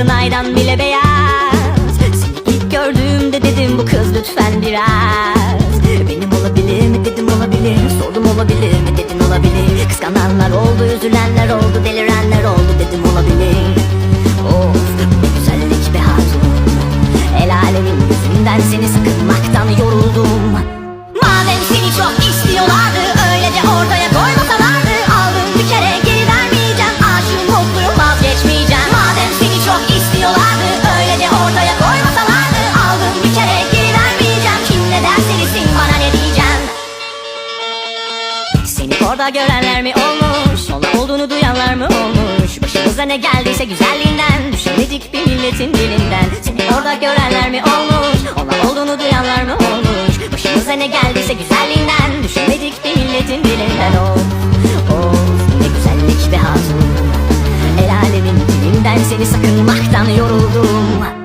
yalnızdın aydan bile beyaz. Seni ilk gördüğümde dedim bu kız lütfen biraz. Benim olabilir mi? Dedim olabilir. Sordum olabilir mi? Dedin olabilir. Kıskananlar oldu üzülenler oldu delirenler oldu. Dedim olabilir. Of bu güzellik be hatun. El alemin gözünden seni sıkılmaktan yoruldum. Madem seni çok çok istiyorlardı Öylece ortaya koymasalardı. Aldım bir kere geri vermeyeceğim Kim ne derse desin bana ne diyeceğim. Seni orada görenler mi olmuş? Ona olduğunu duyanlar mı olmuş? Başımıza ne geldiyse güzelliğinden. Düşemedik bir milletin dilinden. Seni orada görenler mi olmuş? Ona olduğunu duyanlar mı olmuş? Başımıza ne geldiyse güzelliğinden. Düşemedik bir milletin dilinden seni sakınmaktan yoruldum